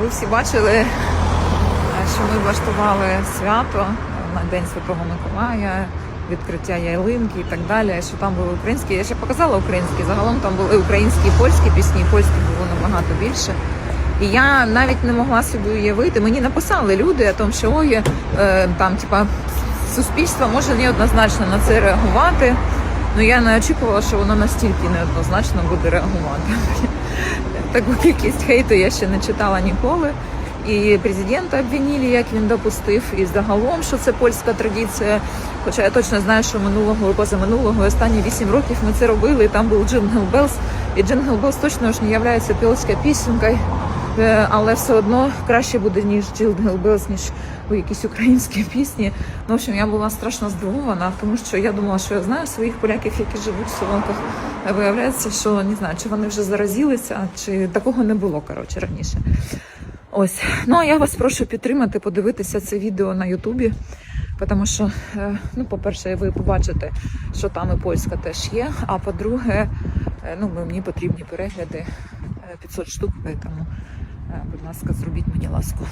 ви всі бачили, е, що ми влаштували свято на День Святого Миколая, відкриття ялинки і так далі. Що там були українські. Я ще показала українські. Загалом там були українські і польські пісні, польських було набагато більше. І я навіть не могла собі уявити. Мені написали люди о тому, що ой, е, там, типа, суспільство може неоднозначно на це реагувати. Ну я не очікувала, що воно настільки неоднозначно буде реагувати. Таку кількість хейту я ще не читала ніколи. І президента обвинили, як він допустив, і загалом, що це польська традиція. Хоча я точно знаю, що минулого позаминулого останні 8 років ми це робили, і там був Джингл Белс. І Джингл Белс точно ж не є польською пісенькою. Е, але все одно краще буде, ніж Джингл Белс, ніж у якісь українські пісні. Ну, в общем, я була страшно здивована, тому що я думала, що я знаю своїх поляків, які живуть в Солонках. Виявляється, що не знаю, чи вони вже заразилися, чи такого не було коротше раніше. Ось, ну а я вас прошу підтримати, подивитися це відео на Ютубі. Тому що, е, ну, по-перше, ви побачите, що там і польська теж є. А по-друге, е, ну, мені потрібні перегляди е, 500 штук, тому, будь ласка, зробіть мені ласку.